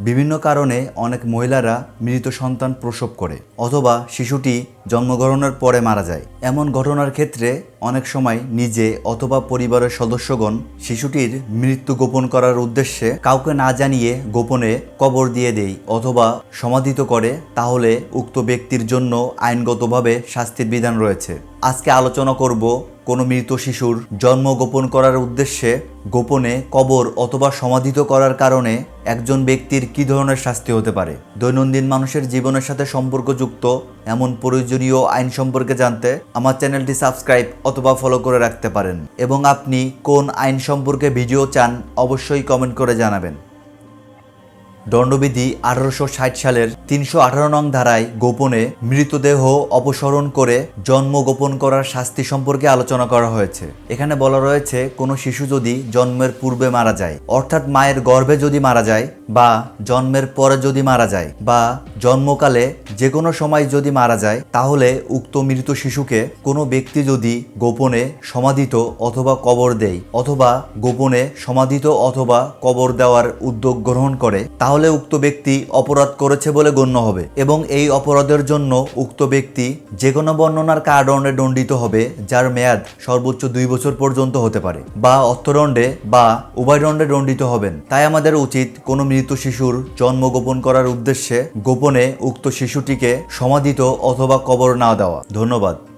বিভিন্ন কারণে অনেক মহিলারা মৃত সন্তান প্রসব করে, অথবা শিশুটি জন্মগ্রহণের পরে মারা যায়। এমন ঘটনার ক্ষেত্রে অনেক সময় নিজে অথবা পরিবারের সদস্যগণ শিশুটির মৃত্যু গোপন করার উদ্দেশ্যে কাউকে না জানিয়ে গোপনে কবর দিয়ে দেয় অথবা সমাধিত করে, তাহলে উক্ত ব্যক্তির জন্য আইনগতভাবে শাস্তির বিধান রয়েছে। আজকে আলোচনা করব কোনো মৃত শিশুর জন্ম গোপন করার উদ্দেশ্যে গোপনে কবর অথবা সমাধিত করার কারণে একজন ব্যক্তির কী ধরনের শাস্তি হতে পারে? দৈনন্দিন মানুষের জীবনের সাথে সম্পর্কযুক্ত এমন প্রয়োজনীয় আইন সম্পর্কে জানতে আমার চ্যানেলটি সাবস্ক্রাইব অথবা ফলো করে রাখতে পারেন। এবং আপনি কোন আইন সম্পর্কে ভিডিও চান অবশ্যই কমেন্ট করে জানাবেন। দণ্ডবিধি আঠারোশো ষাট সালের তিনশো আঠারো নং ধারায় গোপনে মৃতদেহ অপসরণ করে জন্ম গোপন করার শাস্তি সম্পর্কে আলোচনা করা হয়েছে। এখানে বলা রয়েছে, কোনো শিশু যদি জন্মের পূর্বে মারা যায়, অর্থাৎ মায়ের গর্ভে যদি মারা যায় বা জন্মের পরে যদি মারা যায় বা জন্মকালে যে কোনো সময় যদি মারা যায়, তাহলে উক্ত মৃত শিশুকে কোনো ব্যক্তি যদি গোপনে সমাধিত অথবা কবর দেয় অথবা গোপনে সমাধিত অথবা কবর দেওয়ার উদ্যোগ গ্রহণ করে, তাহলে উক্ত ব্যক্তি অপরাধ করেছে বলে গণ্য হবে এবং এই অপরাধের জন্য উক্ত ব্যক্তি যে কোনো বর্ণনার কারণে দণ্ডিত হবে, যার মেয়াদ সর্বোচ্চ দুই বছর পর্যন্ত হতে পারে বা অর্থদণ্ডে বা উভয় দণ্ডে দণ্ডিত হবেন। তাই আমাদের উচিত কোনো মৃত শিশুর জন্ম গোপন করার উদ্দেশ্যে গোপনে উক্ত শিশুটিকে সমাধিত অথবা কবর না দেওয়া। ধন্যবাদ।